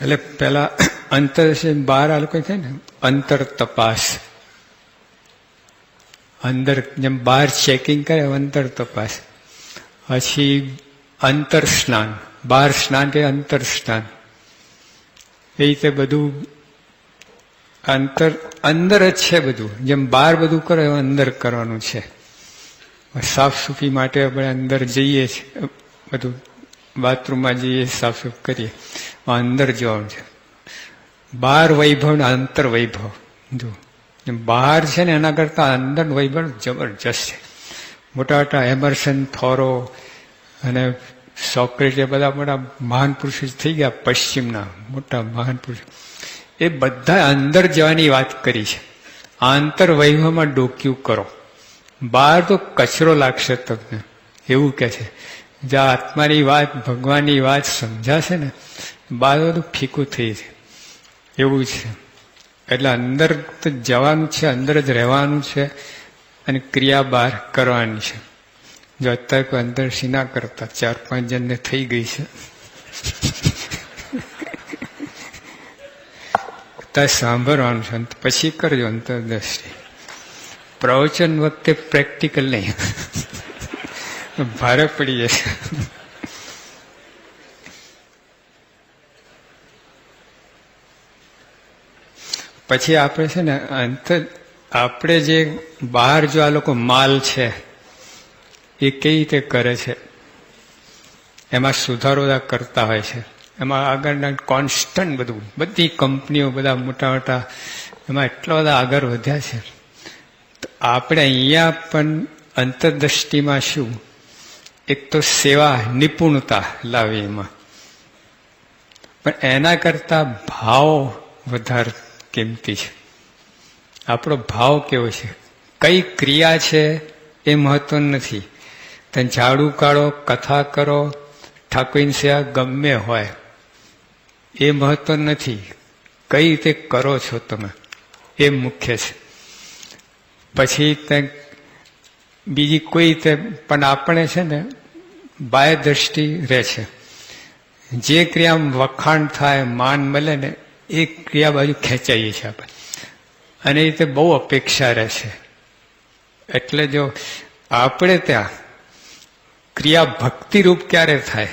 એટલે પેલા અંતર છે બહાર આ લોકો થાય ને, અંતર તપાસ. અંદર જેમ બહાર ચેકિંગ કરે અંતર તપાસ. પછી અંતર સ્નાન. બહાર સ્નાન કે અંતર સ્નાન. એ રીતે બધું અંતર, અંદર જ છે બધું. જેમ બહાર બધું કરો, એમ અંદર કરવાનું છે. સાફ સુફી માટે આપણે અંદર જઈએ છીએ બધું. બાથરૂમમાં જઈએ સાફ સુફ કરીએ. અંદર છે. બહાર વૈભવ ને અંતર વૈભવ. જો બહાર છે ને એના કરતાં અંદર વૈભવ જબરજસ્ત છે. મોટા મોટા એમર્સન થોરો અને સોક્રેટ એ બધા મોટા મહાન પુરુષો થઈ ગયા પશ્ચિમના મોટા મહાન પુરુષો. એ બધા અંદર જવાની વાત કરી છે. આંતર વૈભવમાં ડોક્યું કરો. બહાર તો કચરો લાગશે તમને. એવું કહે છે. જ્યાં આત્માની વાત, ભગવાનની વાત સમજાશે ને બધું ફીકું થઈ છે. એવું છે. એટલે અંદર તો જવાનું છે, અંદર જ રહેવાનું છે અને ક્રિયા બહાર કરવાની છે. જો અત્યારે કોઈ અંદર ના કરતા, ચાર પાંચ જણને થઈ ગઈ છે. ત્યાં સાંભળવાનું છે પછી કરજો અંતરદ્રષ્ટિ. પ્રવચન વખતે પ્રેક્ટિકલ નહીં. ભારે પડી જશે. પછી આપણે છે ને અંત આપણે જે બહાર જો આ લોકો માલ છે, એ કઈ રીતે કરે છે? એમાં સુધારો કરતા હોય છે. એમાં આગળના કોન્સ્ટન્ટ બધું, બધી કંપનીઓ, બધા મોટા મોટા, એમાં એટલા બધા આગળ વધ્યા છે. તો આપણે અહીંયા પણ અંતરદ્રષ્ટિમાં શું? એક તો સેવા નિપુણતા લાવી એમાં. પણ એના કરતા ભાવ વધારે કિંમતી છે. આપણો ભાવ કેવો છે? કઈ ક્રિયા છે એ મહત્વ નથી. તમે ઝાડુ કાઢો, કથા કરો ઠાકોરની સેવા ગમે હોય, એ મહત્વ નથી. કઈ રીતે કરો છો તમે? એ મુખ્ય છે. પછી તે બીજી કોઈ રીતે પણ આપણે છે ને બાય દ્રષ્ટિ રહે છે. જે ક્રિયા વખાણ થાય, માન મળે ને એ ક્રિયા બાજુ ખેંચાઈએ છીએ આપણે. અને એ રીતે બહુ અપેક્ષા રહે છે એટલે જો આપણે ત્યાં ક્રિયા ભક્તિરૂપ ક્યારે થાય?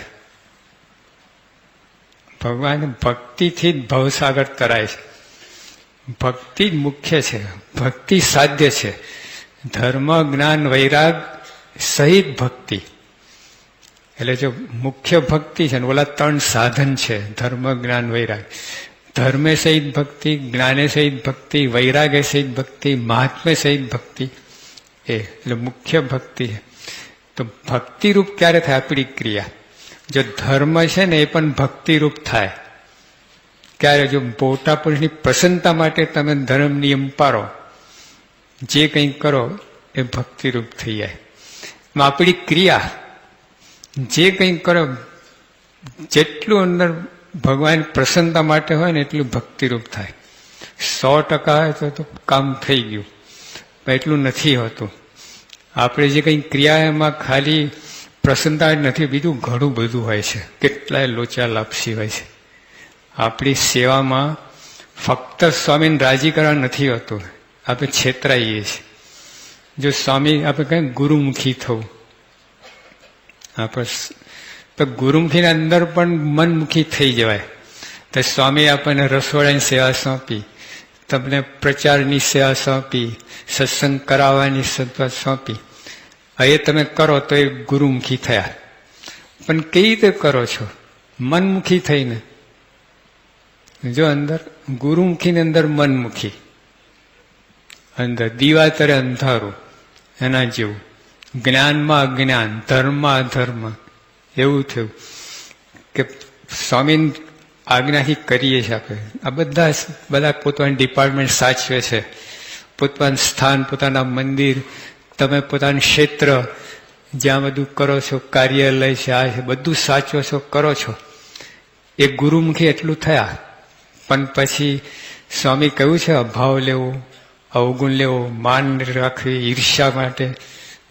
ભગવાન ભક્તિથી જ ભવસાગર તરાય છે. ભક્તિ જ મુખ્ય છે. ભક્તિ સાધ્ય છે. ધર્મ, જ્ઞાન, વૈરાગ સહિત ભક્તિ. એટલે જો મુખ્ય ભક્તિ છે ને, ઓલા ત્રણ સાધન છે, ધર્મ, જ્ઞાન, વૈરાગ. ધર્મે સહિત ભક્તિ જ્ઞાને સહિત ભક્તિ વૈરાગ્ય સહિત ભક્તિ મહાત્મ્ય સહિત ભક્તિ એ એટલે મુખ્ય ભક્તિ છે તો ભક્તિરૂપ ક્યારે થાય આપણી ક્રિયા જો ધર્મ છે ને એ પણ ભક્તિરૂપ થાય ક્યારે જો મોટા પુરુષની પ્રસન્નતા માટે તમે ધર્મ નિયમ પાડો જે કંઈ કરો એ ભક્તિરૂપ થઈ જાય આપણી ક્રિયા જે કંઈ કરો જેટલું અંદર ભગવાન પ્રસન્નતા માટે હોય ને એટલું ભક્તિરૂપ થાય. સો ટકા હોય તો કામ થઈ ગયું. પણ એટલું નથી હોતું. આપણે જે કંઈ ક્રિયા એમાં ખાલી પ્રસન્નતા નથી, બીજું ઘણું બધું હોય છે. કેટલાય લોચા લાપસી હોય છે. આપણી સેવામાં ફક્ત સ્વામીને રાજી કરવા નથી હોતું. આપણે છેતરાઈએ છીએ. જો સ્વામી આપણે કંઈક ગુરુમુખી થવું, આપણે તો ગુરુમુખીના અંદર પણ મનમુખી થઈ જવાય. તો સ્વામી આપણને રસોડાની સેવા સોંપી, તમને પ્રચારની સેવા સોંપી, સત્સંગ કરાવવાની સત્વા સોંપી. હવે તમે કરો તો એ ગુરુમુખી થયા. પણ કઈ રીતે કરો છો? મનમુખી થઈને. જો અંદર, ગુરુમુખીની અંદર મનમુખી. અંદર દીવા તરે અંધારું, એના જેવું. જ્ઞાનમાં અજ્ઞાન, ધર્મમાં અધર્મ. એવું થયું કે સ્વામી આજ્ઞાથી કરીએ છીએ આપણે. આ બધા બધા પોતાની ડિપાર્ટમેન્ટ સાચવે છે. પોતાનું સ્થાન, પોતાના મંદિર, તમે પોતાનું ક્ષેત્ર, જ્યાં બધું કરો છો, કાર્યાલય છે, આ છે, બધું સાચવો છો, કરો છો. એ ગુરુમુખી એટલું થયા. પણ પછી સ્વામી કહ્યું છે, અભાવ લેવો, અવગુણ લેવો, માન રાખવી, ઈર્ષ્યા માટે.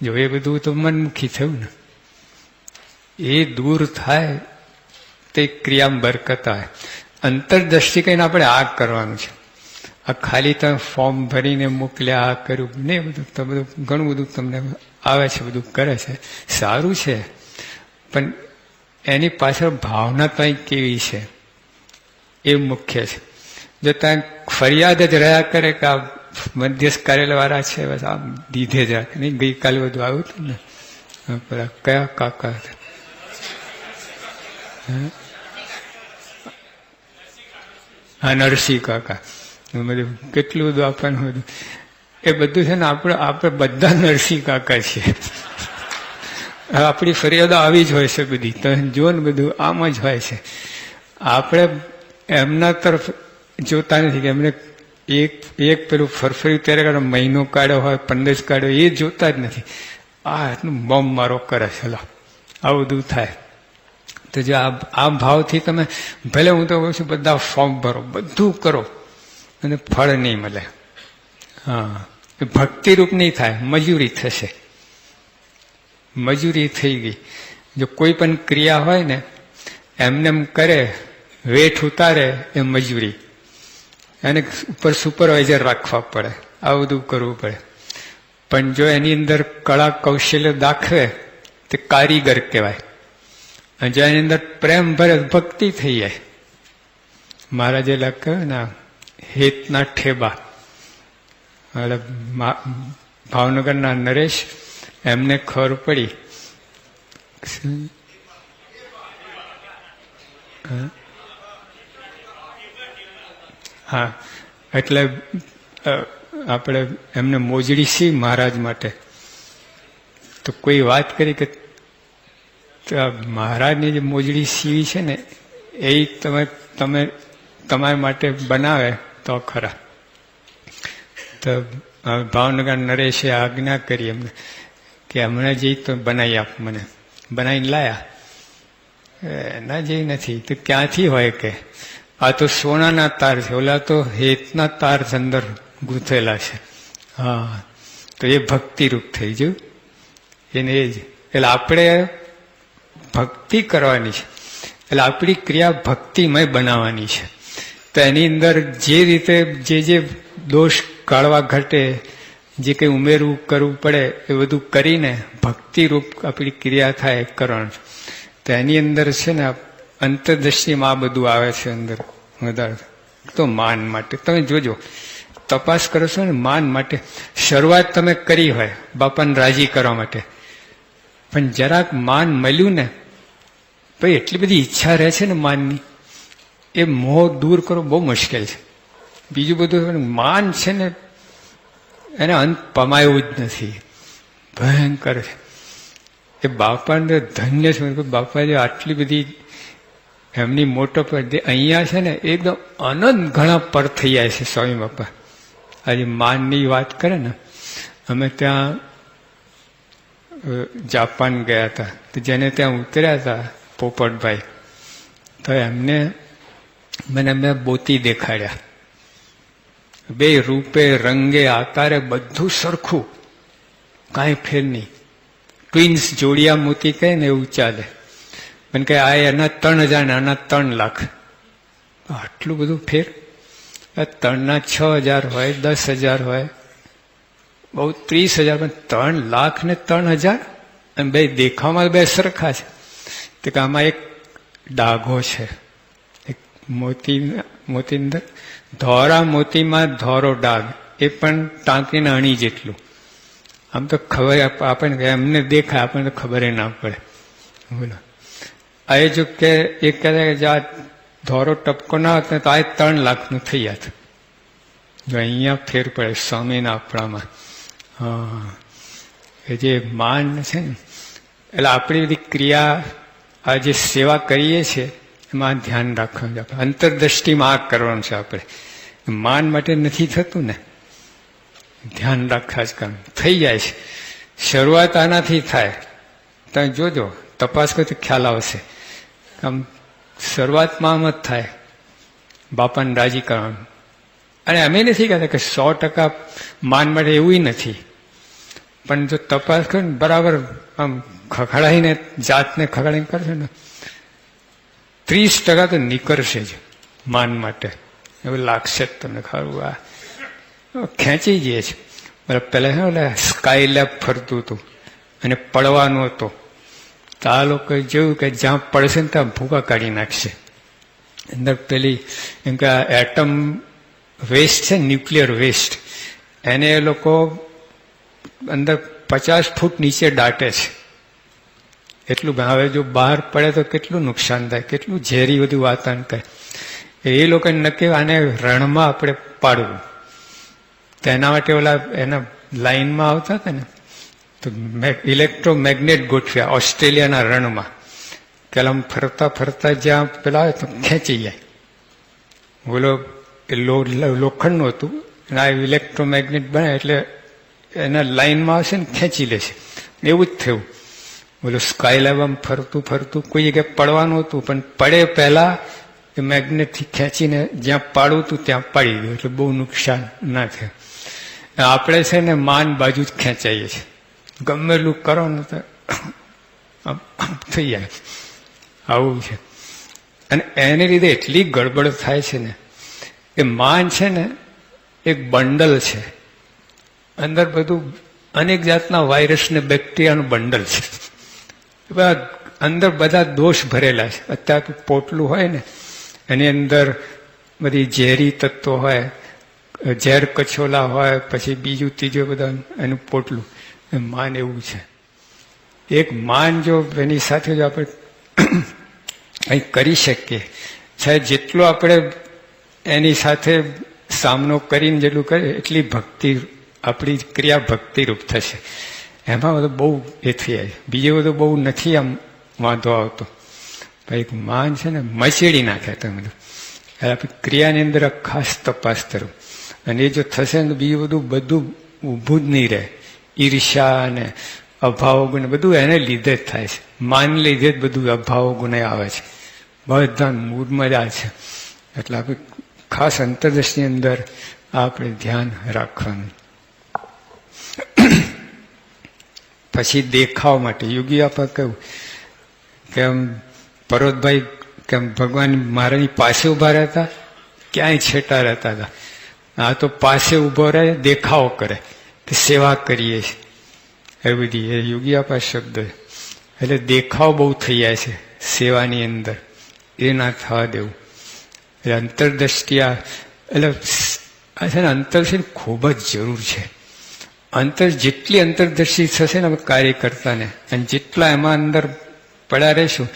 જો એ બધું તો મનમુખી થયું ને. એ દૂર થાય, તે ક્રિયામાં બરકત આવે અંતરદ્રષ્ટિ કહીને આપણે આ કરવાનું છે. આ ખાલી તમે ફોર્મ ભરીને મોકલ્યા, આ કર્યું, ને બધું તો બધું, ઘણું બધું તમને આવે છે, બધું કરે છે. સારું છે. પણ એની પાછળ ભાવના ત્યાં કેવી છે? એ મુખ્ય છે. જો ત્યાં ફરિયાદ જ રહ્યા કરે કે આ મધ્યસ્થ કાર્યાલયવાળા છે, બસ આમ દીધે જ. રાખે નહીં, ગઈકાલે બધું આવ્યું હતું ને? કયા કાકા હતા? હા? નરસિંહ કાકા. બધું કેટલું બધું આપવાનું એ બધું છે ને આપણે આપણે બધા નરસિંહ કાકા છીએ આપણી ફરિયાદો આવી જ હોય છે બધી. તમે જુઓ ને બધું, આમ જ હોય છે. આપણે એમના તરફ જોતા નથી કે એમને એક એક પેલું ફરફરી ત્યારે મહિનો કાઢ્યો હોય, પંદર કાઢ્યો એ જોતા જ નથી. આ એટલું બમ મારો કરે છે. આવું બધું થાય. તો જો આ આ ભાવથી તમે ભલે હું તો કહું છું, બધા ફોર્મ ભરો, બધું કરો. અને ફળ નહીં મળે. હા. ભક્તિરૂપ નહીં થાય, મજૂરી થશે. મજૂરી થઈ ગઈ. જો કોઈ પણ ક્રિયા હોય ને એમને કરે, વેઠ ઉતારે, એ મજૂરી. એને ઉપર સુપરવાઇઝર રાખવા પડે. આ બધું કરવું પડે. પણ જો એની અંદર કળા કૌશલ્ય દાખવે, તે કારીગર કહેવાય. અને જો એની અંદર પ્રેમ ભરે ભક્તિ થઈ જાય. મહારાજે લખ્યું ને હેતના ઠેબા. એટલે ભાવનગરના નરેશ એમને ખબર પડી? હા, એટલે આપણે એમને મોજડી સી મહારાજ માટે. તો કોઈ વાત કરી કે તો આ મહારાજની જે મોજડી સીવી છે ને, એ તમે તમે, તમારા માટે બનાવે તો ખરા. તો ભાવનગર નરેશે આજ્ઞા કરી એમને કે હમણાં જઈ તો બનાવી આપ મને. બનાવીને લાયા. ના જઈ નથી. તો ક્યાંથી હોય કે? આ તો સોનાના તાર છે. ઓલા તો હેતના તાર અંદર ગૂંથેલા છે. હા. તો એ ભક્તિરૂપ થઈ ગયું. એને એ જ. એટલે આપણે ભક્તિ કરવાની છે. એટલે આપણી ક્રિયા ભક્તિમય બનાવવાની છે. તો એની અંદર જે રીતે જે જે દોષ કાઢવા ઘટે, જે કંઈ ઉમેરવું કરવું પડે, એ બધું કરીને ભક્તિરૂપ આપણી ક્રિયા થાય કરણ. તો એની અંદર છે ને અંતરદ્રષ્ટિમાં આ બધું આવે છે અંદર વધારે. તો માન માટે. તમે જોજો. તપાસ કરો છો ને માન માટે. શરૂઆત તમે કરી હોય, બાપાને રાજી કરવા માટે. પણ જરાક માન મળ્યું ને ભાઈ એટલી બધી ઈચ્છા રહે છે ને માનની, એ મોહ દૂર કરવો બહુ મુશ્કેલ છે. બીજું બધું માન છે ને, એને અંત પમાયું જ નથી. ભયંકર છે. એ બાપાને ધન્ય છે. જે આટલી બધી એમની મોટો પર અહીંયા છે ને એકદમ અનંત ઘણા પર થઈ જાય છે સ્વામી બાપા. આજે માનની વાત કરે ને, અમે ત્યાં જાપાન ગયા હતા. તો જેને ત્યાં ઉતર્યા હતા પોપટભાઈ તો એમને મને મેં બોતી દેખાડ્યા. બે રૂપે, રંગે, આકારે બધું સરખું. કાંઈ ફેર નહીં. ટ્વિન્સ જોડિયા મોતી કહે ને એવું ચાલે. મને કહે, આ એના ત્રણ હજાર ને આના ત્રણ લાખ. આટલું બધું ફેર? ત્રણના છ હજાર હોય, દસ હજાર હોય. બહુ ત્રીસ હજાર ત્રણ લાખ ને ત્રણ હજાર? અને બે દેખાવમાં બે સરખા છે. તો કે આમાં એક ડાઘો છે. એક મોતી મોતી અંદર ધોરા મોતીમાં ધોરો ડાઘ. એ પણ ટાંકીને અણી જેટલું. આમ તો ખબર આપ- આપણને એમને દેખાય, આપણને તો ખબર ના પડે. બોલો. આ એ જો કે, એ કહે કે જો આ ધોરો ટપકો ના હોત તો આ ત્રણ લાખનું થઈ જાત જો અહીંયા ફેર પડે સ્વામીના આપણામાં. હા. એ જે માન છે ને, એટલે આપણી બધી ક્રિયા આ જે સેવા કરીએ છીએ, એમાં ધ્યાન રાખવાનું છે આપણે. અંતરદ્રષ્ટિમાં આ કરવાનું છે આપણે. માન માટે નથી થતું ને. ધ્યાન રાખવા જ કામ થઈ જાય છે. શરૂઆત આનાથી થાય. તમે જોજો, તપાસ કરો તો ખ્યાલ આવશે. આમ શરૂઆતમાં આમ જ થાય. બાપાને રાજી કરવાનું. અને અમે નથી કહેતા કે સો ટકા માન માટે એવું નથી. પણ જો તપાસ કરો ને, બરાબર આમ ખખડાઈને જાતને ખખડાઈને કરશે ને? ત્રીસ ટકા તો નીકળશે જ માન માટે. એવું લાગશે જ તમને ખરું. આ ખેંચી જઈએ છે. બરાબર પેલા શું ઓલા સ્કાય લેબ ફરતું હતું અને પડવાનું હતું. તો આ લોકોએ જોયું કે જ્યાં પડશે ને ત્યાં ભૂકા કાઢી નાખશે. અંદર પેલી એમ કે એટમ વેસ્ટ છે ન્યુક્લિયર વેસ્ટ એને એ લોકો અંદર પચાસ ફૂટ નીચે દાટે છે. એટલું હવે જો બહાર પડે તો કેટલું નુકસાન થાય, કેટલું ઝેરી બધું વાતાવરણ કરે એ લોકો નક્કી આને રણમાં આપણે પાડવું. તો એના માટે ઓલા એના લાઈનમાં આવતા હતા ને, તો ઇલેક્ટ્રોમેગ્નેટ ગોઠવ્યા ઓસ્ટ્રેલિયાના રણમાં. આમ ફરતા ફરતા જ્યાં પેલા આવે તો ખેંચી જાય. બોલો લોખંડનું હતું, અને આ ઇલેક્ટ્રોમેગ્નેટ બને એટલે એના લાઈનમાં આવશે ને ખેંચી લેશે. એવું જ થયું. બોલો સ્કાય લેવામાં ફરતું ફરતું. કોઈ જગ્યાએ પડવાનું હતું, પણ પડે પહેલા એ મેગ્નેટથી ખેંચીને જ્યાં પાડવું હતું ત્યાં પાડી ગયું, એટલે બહુ નુકસાન ના થયું. આપણે છે ને માન બાજુ જ ખેંચાઈએ છીએ. ગમે એટલું કરો ને તો થઈ જાય. આવું છે. અને એને લીધે એટલી ગડબડ થાય છે ને, એ માન છે ને એક બંડલ છે. અંદર બધું અનેક જાતના વાયરસ ને બેક્ટેરિયાનું બંડલ છે. અંદર બધા દોષ ભરેલા છે. અત્યારે પોટલું હોય ને, એની અંદર બધી ઝેરી તત્વો હોય, ઝેર કછોલા હોય, પછી બીજું ત્રીજું બધા એનું પોટલું. માન એવું છે. એક માન જો એની સાથે જો આપણે કંઈ કરી શકીએ છે જેટલું આપણે એની સાથે સામનો કરીને જેટલું કરીએ, એટલી ભક્તિ, આપણી ક્રિયા ભક્તિરૂપ થશે. એમાં બધું બહુ એ થઈ જાય. બીજે બધું બહુ નથી આમ વાંધો આવતો. ભાઈ માન છે ને મચેડી નાખે તમે બધું. એટલે આપણી ક્રિયાની અંદર ખાસ તપાસ કરું. અને એ જો થશે ને બીજું બધું બધું ઊભું જ નહીં રહે. ઈર્ષ્યા અને અભાવ ગુણ બધું એને લીધે જ થાય છે. માન લીધે જ બધું અભાવ ગુણ આવે છે. બધા મૂળમાં જ છે. એટલે આપણે ખાસ અંતરદર્શની અંદર આપણે ધ્યાન રાખવાનું. પછી દેખાવ માટે. યોગી આપા કહ્યું, કેમ પરોતભાઈ, કેમ ભગવાન મારાની પાસે ઊભા રહેતા? ક્યાંય છેટા રહેતા હતા? આ તો પાસે ઊભો રહે, દેખાવ કરે. કે સેવા કરીએ છીએ. એ બધી એ યોગી આપા શબ્દ. એટલે દેખાવ બહુ થઈ જાય છે સેવાની અંદર. એ ના થવા દેવું. એટલે અંતરદ્રષ્ટિ આ એટલે છે ને અંતરદર્શી ખૂબ જ જરૂર છે. અંતર જેટલી અંતરદર્શી થશે ને કાર્ય કરતાને, અને જેટલા એમાં અંદર પડ્યા રહેશું,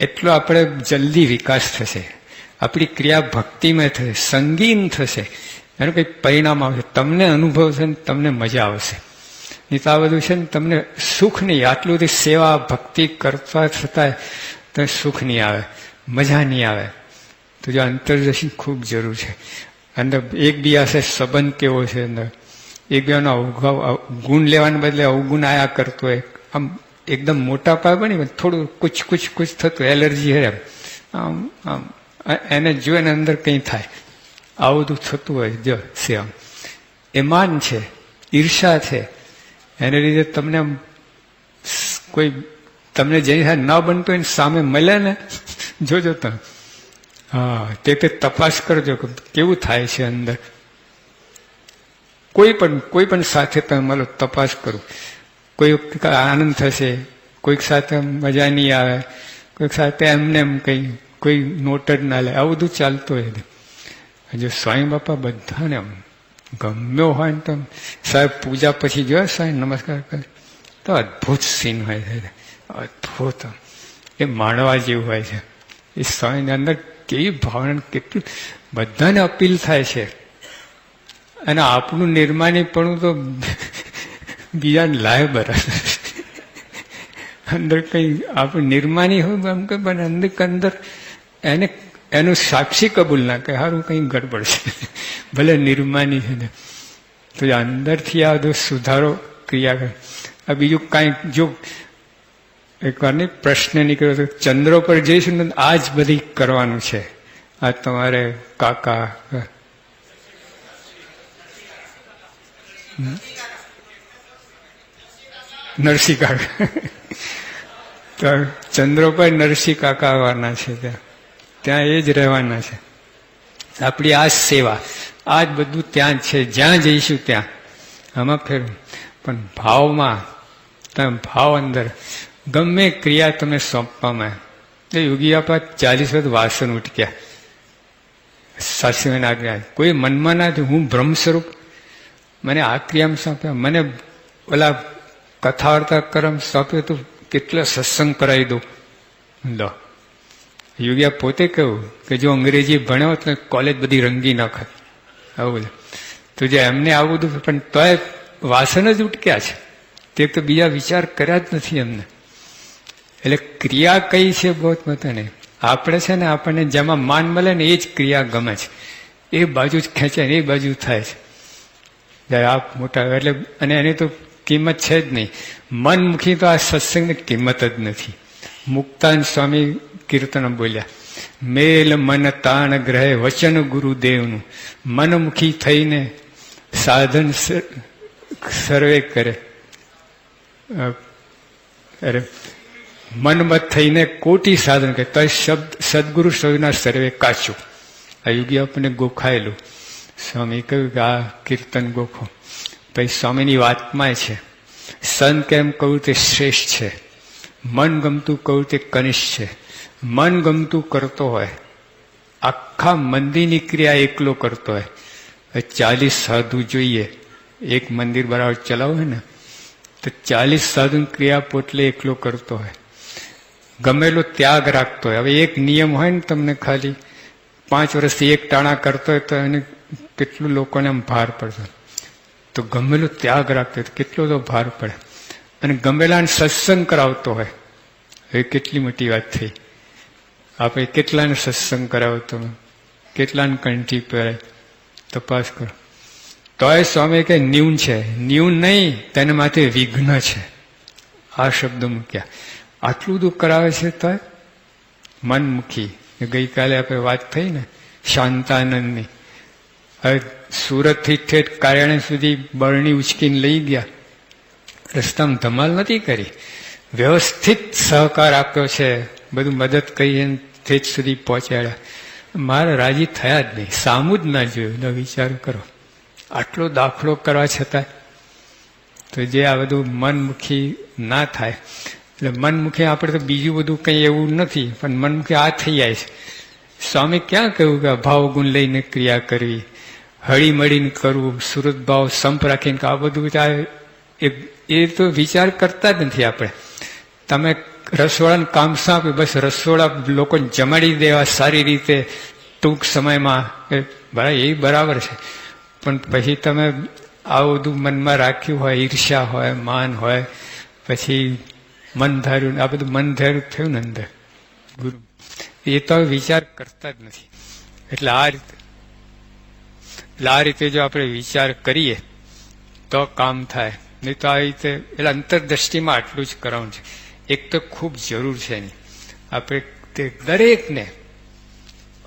એટલો આપણે જલ્દી વિકાસ થશે. આપણી ક્રિયા ભક્તિમય થશે, સંગીન થશે. એનું કંઈક પરિણામ આવશે. તમને અનુભવ છે ને તમને મજા આવશે. નહીં તો આ બધું છે ને તમને સુખ નહીં. આટલું બધી સેવા, ભક્તિ કરતા છતાંય તો સુખ નહીં આવે, મજા નહીં આવે. તો જો અંતરદર્શી ખૂબ જરૂર છે. અંદર એકબીજા સંબંધ કેવો છે અંદર? એકબીજાનો અવગવ ગુણ લેવાને બદલે અવગુણ આયા કરતો હોય. આમ એકદમ મોટા પાય બની થોડું કુછ કુછ કુછ થતું એલર્જી હે આમ આમ એને જોઈને અંદર કંઈ થાય. આવું બધું થતું હોય, જો સેમ એ માન છે, ઈર્ષા છે. એને લીધે તમને કોઈ તમને જે ન બનતું હોય સામે મળે ને, જોજો તમે. હા, તે તે તપાસ કરજો કેવું થાય છે અંદર. કોઈ પણ કોઈ પણ સાથે તમે મળો તપાસ કરો. કોઈ આનંદ થશે, કોઈક સાથે મજા નહીં આવે, કોઈક સાથે એમને એમ કંઈ, કોઈ નોટ જ ના લે. આવું બધું ચાલતું હોય હજુ સ્વામી બાપા બધાને આમ ગમ્યો હોય ને તો સાહેબ પૂજા પછી જોયો સાહેબ નમસ્કાર કરે. તો અદ્ભુત સીન હોય છે. અદ્ભુત એ માણવા જેવું હોય છે. એ સ્વામીની અંદર કેવી ભાવના, કેટલું બધાને અપીલ થાય છે. અને આપણું નિર્માણીપણું તો બીજાને લાય બરાબર. અંદર કંઈ આપણું નિર્માની હોય એમ કે પણ અંદર અંદર એને, એનું સાક્ષી કબૂલ ના કે સારું કંઈ ગડબડ છે. ભલે નિર્માની છે ને તો અંદરથી આ બધો સુધારો ક્રિયા કરે. આ બીજું કાંઈ જો એકવાર નહીં, પ્રશ્ન નીકળ્યો તો ચંદ્ર પર જઈશું ને આ જ બધી કરવાનું છે. આ તમારે કાકા નરસિંહ કાકા. તો ચંદ્રભાઈ નરસિંહ કાકા આવવાના છે ત્યાં. ત્યાં એ જ રહેવાના છે. આપણી આ સેવા. આ જ બધું ત્યાં જ છે. જ્યાં જઈશું ત્યાં. આમાં ફેર પણ ભાવમાં, તમે ભાવ અંદર. ગમે ક્રિયા તમે સોંપવામાં. એ યોગી આપા ચાલીસ વખત વાસણ ઉટક્યા. સાસુને આજ્ઞા. કોઈ મનમાં ના હું બ્રહ્મ સ્વરૂપ મને આ ક્રિયામાં સોંપ્યા. મને ઓલા કથા વાર્તા કરમ સોંપ્યો તો, કેટલો સત્સંગ કરાવી દઉં. લો. યોગ્યા પોતે કહ્યું કે જો અંગ્રેજી ભણ્યો તો કોલેજ બધી રંગી નાખે. આવું બધું તો જે એમને આવું બધું, પણ તોય વાસણ જ ઉટક્યા છે. તે તો બીજા વિચાર કર્યા જ નથી એમને. એટલે ક્રિયા કઈ છે બહુ નહીં આપણે છે ને આપણને જેમાં માન મળે ને એ જ ક્રિયા ગમે છે. એ બાજુ જ ખેંચે ને એ બાજુ થાય છે. જ્યારે આપ મોટા એટલે અને એની તો કિંમત છે જ નહીં. મનમુખી તો આ સત્સંગની કિંમત જ નથી. મુક્તાન સ્વામી કીર્તન બોલ્યા, મેલ મન તાણ ગ્રહે વચન ગુરુદેવનું. મનમુખી થઈને સાધન સર્વે કરે. અરે, મનમત થઈને કોટી સાધન કરે. તો શબ્દ, સદગુરુ સ્વામીના સર્વે કાચું. આ યુગી આપણને ગોખાયેલું. સ્વામી કહ્યું કે આ કીર્તન ગોખો. પછી સ્વામીની વાતમાં છે. સંત કેમ કહું તે શ્રેષ્ઠ છે? મન ગમતું કહું તે કનિષ્ઠ છે? મન ગમતું કરતો હોય. આખા મંદિરની ક્રિયા એકલો કરતો હોય. ચાલીસ સાધુ જોઈએ. એક મંદિર બરાબર ચલાવે ને, તો ચાલીસ સાધુ ક્રિયા પોટલે એકલો કરતો હોય. ગમેલો ત્યાગ રાખતો હોય. હવે એક નિયમ હોય ને તમને ખાલી. પાંચ વર્ષથી એક ટાણા કરતો હોય તો એને કેટલું લોકોને આમ ભાર પડતો તો ગમેલો ત્યાગ રાખતો હોય કેટલો તો ભાર પડે. અને ગમેલાને સત્સંગ કરાવતો હોય, એ કેટલી મોટી વાત થઈ. આપણે કેટલાને સત્સંગ કરાવતો, કેટલાને કંઠી પહેરાય, તપાસ કરો. તોય સ્વામી કે ન્યૂન છે. ન્યૂન નહીં, તેના માટે વિઘ્ન છે. આ શબ્દ મૂક્યા. આટલું દુઃખ કરાવે છે તોય? મનમુખી. ગઈકાલે આપણે વાત થઈ ને, શાંતાનંદની. સુરતથી ઠેઠ કાર્યાલય સુધી બરણી ઉચકીને લઈ ગયા. રસ્તામાં ધમાલ નથી કરી. વ્યવસ્થિત સહકાર આપ્યો છે. બધું મદદ કરી ઠેઠ સુધી પહોંચાડ્યા. મારે રાજી થયા જ નહીં. સામું જ ના જોયું. ન વિચાર કરો. આટલો દાખલો કરવા છતાં તો જે આ બધું મનમુખી ના થાય. એટલે મનમુખી આપણે તો બીજું બધું કંઈ એવું નથી. પણ મનમુખી આ થઈ જાય છે. સ્વામી ક્યાં કહ્યું કે અભાવ ગુણ લઈને ક્રિયા કરવી? હળી મળીને કરવું, સુરત ભાવ સંપ રાખીને આ બધું આ એ- તો વિચાર કરતા જ નથી આપણે. તમે રસોડાનું કામ સાંપે બસ રસોડા લોકોને જમાડી દેવા સારી રીતે ટૂંક સમયમાં. બરા- એ બરાબર છે. પણ પછી તમે આવું બધું મનમાં રાખ્યું હોય, ઈર્ષ્યા હોય, માન હોય, પછી મન ધાર્યું, આ બધું મન ધાર્યું થયું ને અંદર. ગુરુ, એ તો વિચાર કરતા જ નથી. એટલે આ રીતે એટલે આ રીતે જો આપણે વિચાર કરીએ, તો કામ થાય. નહીં તો આ રીતે એટલે અંતરદ્રષ્ટિમાં આટલું જ કરવાનું છે. એક તો ખૂબ જરૂર છે એની. આપણે તે દરેકને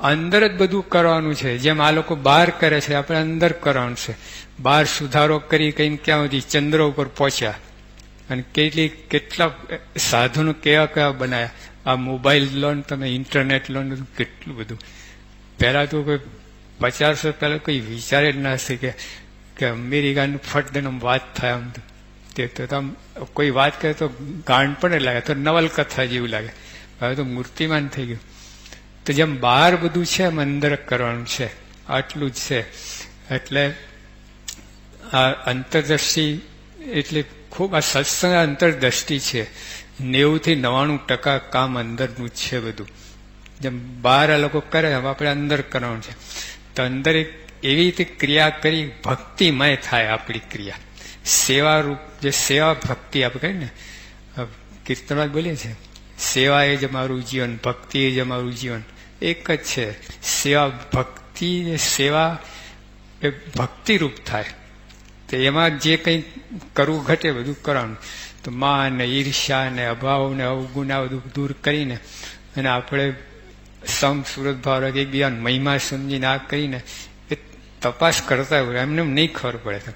અંદર જ બધું કરવાનું છે. જેમ આ લોકો બહાર કરે છે, આપણે અંદર કરવાનું છે. બહાર સુધારો કરી કહીને ક્યાં સુધી? ચંદ્ર ઉપર પહોંચ્યા. અને કેટલી, કેટલા સાધનો કેવા કેવા બનાવ્યા આ મોબાઈલ લોન તમે, ઇન્ટરનેટ લોન કેટલું બધું. પહેલાં તો કોઈ પચાસ પહેલા કોઈ વિચારે જ ના શકે કે અમેરિકાનું ફટ આમ વાત થાય આમ તો. તે આમ કોઈ વાત કરે તો ગાંડ પણ લાગે તો નવલકથા જેવું લાગે હવે તો મૂર્તિમાન થઈ ગયું તો જેમ બહાર બધું છે એમ અંદર કરવાનું છે આટલું જ છે એટલે આ અંતરદ્રષ્ટિ એટલે ખૂબ આ સત્સંગ અંતરદ્રષ્ટિ છે નેવુંથી નવાણું ટકા કામ અંદરનું છે બધું જેમ બહાર આ લોકો કરે હવે આપણે અંદર કરવાનું છે તો અંદર એક એવી રીતે ક્રિયા કરી, ભક્તિમય થાય આપણી ક્રિયા. સેવા રૂપ જે સેવા ભક્તિ આપણે કહીએ ને કીર્તનમાં બોલીએ છે સેવા એ જ અમારું જીવન, ભક્તિ એ જ અમારું જીવન. એક જ છે. સેવા ભક્તિ સેવા એ ભક્તિરૂપ થાય. તો એમાં જે કંઈ કરવું ઘટે બધું કરવાનું. તો માન, ઈર્ષ્યા ને અભાવ ને અવગુણ આ બધું દૂર કરીને અને આપણે સમ સુરત ભાવ રાખી એકબીજાને મહિમા સમજીને આ કરીને એ તપાસ કરતા હોય, એમને એમ નહીં ખબર પડે તો.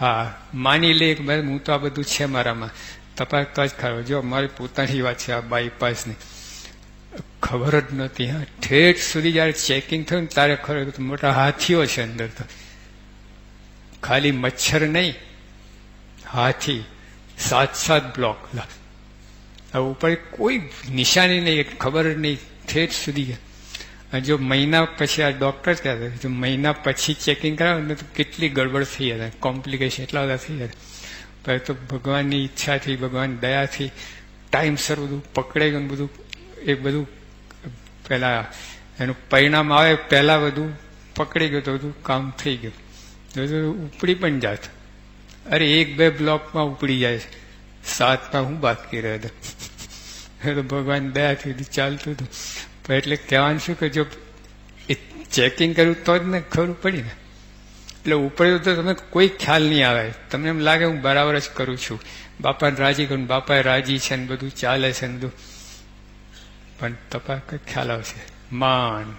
હા, માની લે કે ભાઈ, હું તો આ બધું છે મારામાં. તપાસ તો જ ખરો. જો મારી પોતાની વાત છે આ બાયપાસની ખબર જ નહોતી, હા. ઠેઠ સુધી જયારે ચેકિંગ થયું ને ત્યારે ખબર મોટા હાથીઓ છે અંદર તો. ખાલી મચ્છર નહીં, હાથી સાત સાત બ્લોક આ ઉપર કોઈ નિશાની નહીં ખબર જ નહીં. ઠેઠ સુધી જો મહિના પછી આ ડોક્ટર કહેતા જો મહિના પછી ચેકિંગ કરાવે ને તો કેટલી ગડબડ થઈ જાય કોમ્પ્લિકેશન એટલા બધા થઈ જાય. પરંતુ ભગવાનની ઈચ્છાથી, ભગવાન દયાથી ટાઈમસર બધું પકડે ગયું બધું, એ બધું પહેલાં એનું પરિણામ આવે પહેલાં બધું પકડી ગયું તો બધું કામ થઈ ગયું. ઉપડી પણ જાત. અરે એક બે બ્લોકમાં ઉપડી જાય સાતમાં હું બાકી રહ્યો તો ભગવાન દયાથી ચાલતું હતું. એટલે કહેવાનું શું કે જો એ ચેકિંગ કર્યું તો જ ને ખબર પડી ને. એટલે ઉપર તો તમને કોઈ ખ્યાલ નહીં આવે. તમને એમ લાગે હું બરાબર જ કરું છું. બાપાને રાજી કરું બાપા રાજી છે ને બધું ચાલે છે ને બધું. પણ તપા કઈ ખ્યાલ આવશે? માન.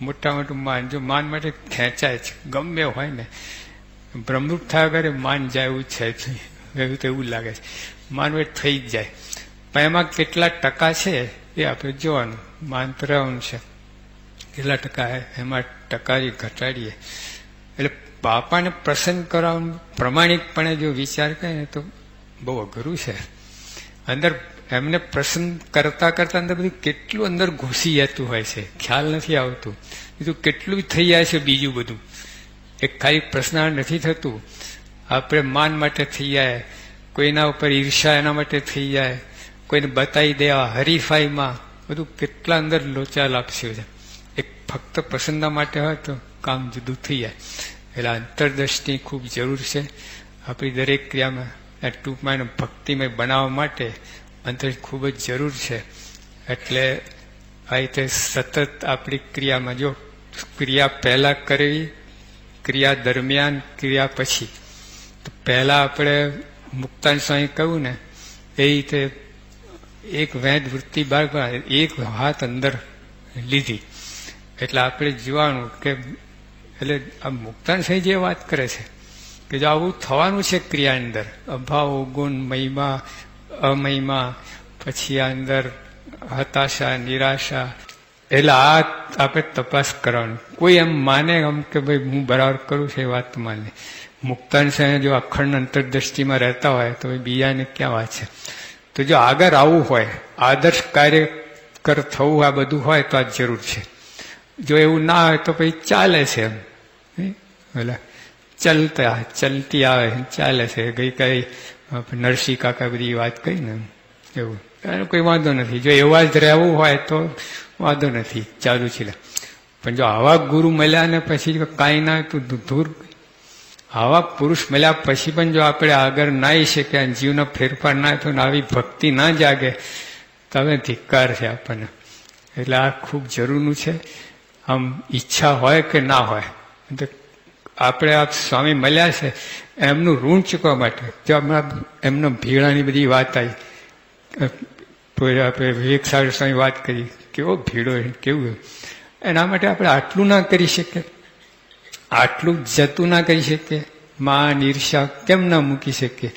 મોટા મોટું માન. જો માન માટે ખેંચાય છે ગમે હોય ને. બ્રહ્મરૂપ થયા વગર માન જાય એવું છે એવું તો એવું લાગે છે. માન વે થઈ જ જાય. પણ એમાં કેટલા ટકા છે એ આપણે જોવાનું. માન છે. કેટલા ટકા એમાં ટકારી ઘટાડીએ. એટલે બાપાને પ્રસન્ન કરવાનું પ્રમાણિકપણે જો વિચાર કરે ને તો બહુ અઘરું છે. અંદર એમને પ્રસન્ન કરતા કરતા અંદર બધું કેટલું અંદર ઘૂસી જતું હોય છે. ખ્યાલ નથી આવતું. બીજું કેટલું થઈ જાય છે બીજું બધું. એક ખાલી પ્રશ્ન નથી થતું. આપણે માન માટે થઈ જાય. કોઈના ઉપર ઈર્ષા એના માટે થઈ જાય. કોઈને બતાવી દેવા હરીફાઈમાં બધું કેટલા અંદર લોચા લાપસ્યું છે એક ફક્ત પસંદા માટે હોય તો કામ જુદું થઈ જાય. એટલે અંતરદ્રષ્ટિ ખૂબ જરૂર છે. આપણી દરેક ક્રિયામાં ટૂંકમાં એને ભક્તિમય બનાવવા માટે અંતર ખૂબ જ જરૂર છે. એટલે આ રીતે સતત આપણી ક્રિયામાં જો ક્રિયા પહેલા કરવી, ક્રિયા દરમિયાન ક્રિયા પછી, તો પહેલા આપણે મુક્તાન સ્વામી કહ્યું ને, એ રીતે એક વેદ વૃત્તિ બાર એક હાથ અંદર લીધી. એટલે આપણે જીવાણું કે એટલે આ મુક્તાન સ્વામી જે વાત કરે છે કે જો આવું થવાનું છે ક્રિયા અંદર, અભાવ, ગુણ, મહિમા, અમહિમા, પછી આ અંદર હતાશા, નિરાશા, એટલે આ આપણે તપાસ કરવાનું. કોઈ એમ માને એમ કે ભાઈ હું બરાબર કરું છું એ વાત માને મુક્તાન સાહેબ જો અખંડ અંતરદ્રષ્ટિમાં રહેતા હોય તો બીજાને ક્યાં વાત છે? તો જો આગળ આવવું હોય, આદર્શ કાર્ય કર થવું આ બધું હોય તો આ જરૂર છે. જો એવું ના હોય તો પછી ચાલે છે એમ. એટલે ચલતા, ચલતી આવે, ચાલે છે. ગઈ કઈ નરસિંહ કાકા બધી વાત કહી ને એવું. એનો કોઈ વાંધો નથી. જો એવા જ રહેવું હોય તો વાંધો નથી. ચાલુ છે. પણ જો આવા ગુરુ મળ્યા ને પછી કાંઈ ના તો દૂર આવા પુરુષ મળ્યા પછી પણ જો આપણે આગળ નાઈ શકીએ જીવનો ફેરફાર ના થયો આવી ભક્તિ ના જાગે તો હવે ધિક્કાર છે આપણને. એટલે આ ખૂબ જરૂરનું છે. આમ ઈચ્છા હોય કે ના હોય. આપણે આ સ્વામી મળ્યા છે, એમનું ઋણ ચૂકવા માટે. જો હમણાં એમનો ભીડાની બધી વાત આવી. આપણે વિવેક સાગર સ્વામી વાત કરી, કેવો ભીડો કેવું એના માટે આપણે આટલું ના કરી શકીએ. આટલું જતું ના કરી શકીએ. માન ઈર્ષા કેમ ના મૂકી શકીએ?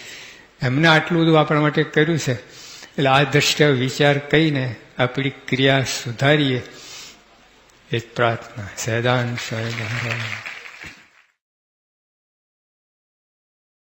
એમને આટલું બધું આપણા માટે કર્યું છે. એટલે આ દ્રષ્ટિએ વિચાર કહીને આપણી ક્રિયા સુધારીએ. એ જ પ્રાર્થના. સહેદાન સહેદાન